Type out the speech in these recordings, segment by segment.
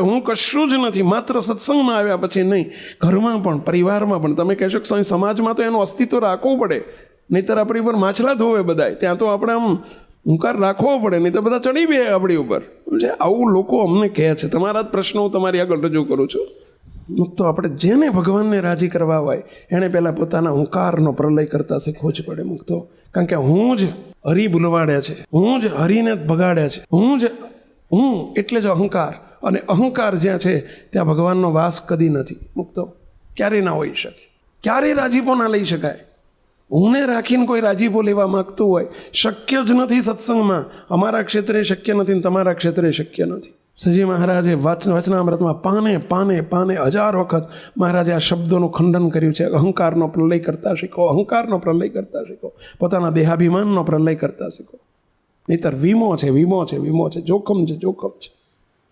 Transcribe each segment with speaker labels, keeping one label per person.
Speaker 1: હું કશું જ નથી, માત્ર સત્સંગમાં આવ્યા પછી નહીં, ઘરમાં પણ, પરિવારમાં પણ. તમે કહેશો કે સમાજમાં તો એનું અસ્તિત્વ રાખવું પડે. નહીંતર આપણી ઉપર માછલા ધોવે બધાય. ત્યાં તો આપણે આમ હુંકાર રાખવો પડે નહીં તો બધા ચડી બે આપણી ઉપર. આવું લોકો અમને કહે છે. તમારા જ પ્રશ્નો હું તમારી આગળ રજૂ કરું છું. તો આપણે જેને ભગવાનને રાજી કરવા હોય, એણે પહેલાં પોતાના હુંકારનો પ્રલય કરતા શીખવું જ પડે મુક્તો. કારણ કે હું જ હરી ભૂલવાડ્યા છે. હું જ હરીને ભગાડ્યા છે. હું જ, હું એટલે જ અહંકાર. અને અહંકાર જ્યાં છે, ત્યાં ભગવાનનો વાસ કદી નથી. મુક્તો ક્યારેય ના હોઈ શકે. ક્યારેય રાજીપો ના લઈ શકાય. હુંને રાખીને કોઈ રાજીપો લેવા માગતું હોય, શક્ય જ નથી સત્સંગમાં. અમારા ક્ષેત્રે શક્ય નથી ને તમારા ક્ષેત્રે શક્ય નથી. સજી મહારાજે વચ, વચનામૃતમાં પાને પાને પાને હજાર વખત મહારાજે આ શબ્દોનું ખંડન કર્યું છે. અહંકારનો પ્રલય કરતા શીખો, અહંકારનો પ્રલય કરતા શીખો, પોતાના દેહાભિમાનનો પ્રલય કરતા શીખો. નહીતર વીમો છે વીમો છે વીમો છે, જોખમ છે જોખમ છે.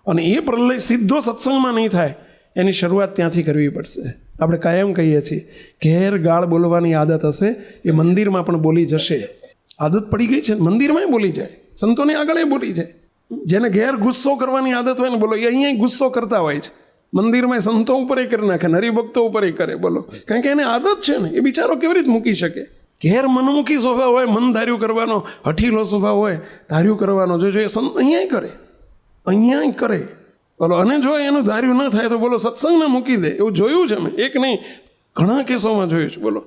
Speaker 1: અને એ પ્રલય સીધો સત્સંગમાં નહીં થાય. એની શરૂઆત ત્યાંથી કરવી પડશે. આપણે કાયમ કહીએ છીએ, ઘેર ગાળ બોલવાની આદત હશે, એ મંદિરમાં પણ બોલી જશે. આદત પડી ગઈ છે, મંદિરમાં બોલી જાય. સંતોની આગળ એ બોલી જાય. જેને ઘેર ગુસ્સો કરવાની આદત હોય ને, બોલો, એ અહીંયા ગુસ્સો કરતા હોય છે. મંદિરમાં સંતો ઉપર એ કરી નાખે, હરિભક્તો ઉપર એ કરે, બોલો. કારણ કે એને આદત છે ને, એ બિચારો કેવી રીતે મૂકી શકે? ઘેર મનમુખી સ્વભાવ હોય, મન ધાર્યું કરવાનો, હઠીલો સ્વભાવ હોય, ધાર્યું કરવાનો, જો એ સંત અહીંયા કરે. અહીંયા કરે. બોલો, અને જો એનું ધાર્યું ન થાય તો બોલો, સત્સંગને મૂકી દે. એવું જોયું છે મેં એક નહીં, ઘણા કેસોમાં જોયું છે. બોલો.